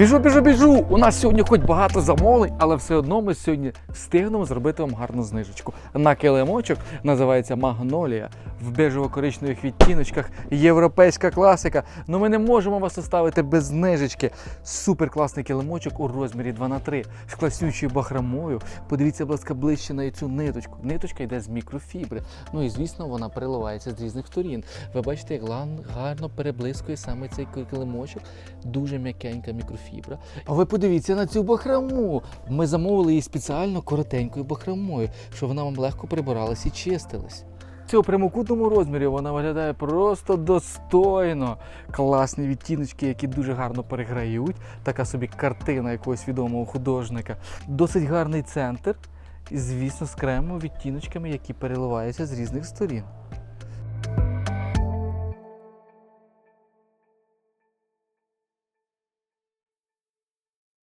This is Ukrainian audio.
Біжу, біжу, біжу! У нас сьогодні хоч багато замовлень, але все одно ми сьогодні встигнемо зробити вам гарну знижечку. На килимочок називається Магнолія в бежево-коричневих відтіночках, європейська класика. Ну ми не можемо вас оставити без знижечки. Супер класний килимочок у розмірі 2 на 3 з класнючою бахромою. Подивіться, будь ласка, ближче на цю ниточку. Ниточка йде з мікрофібри. Ну і звісно, вона переливається з різних сторін. Ви бачите, як гарно переблискує саме цей килимочок. Дуже м'якенька мікрофібра. А ви подивіться на цю бахрому. Ми замовили її спеціально коротенькою бахромою, щоб вона вам легко прибиралась і чистилась. В цьому прямокутному розмірі вона виглядає просто достойно. Класні відтіночки, які дуже гарно переграють. Така собі картина якогось відомого художника. Досить гарний центр. І, звісно, з кремом відтіночками, які переливаються з різних сторін.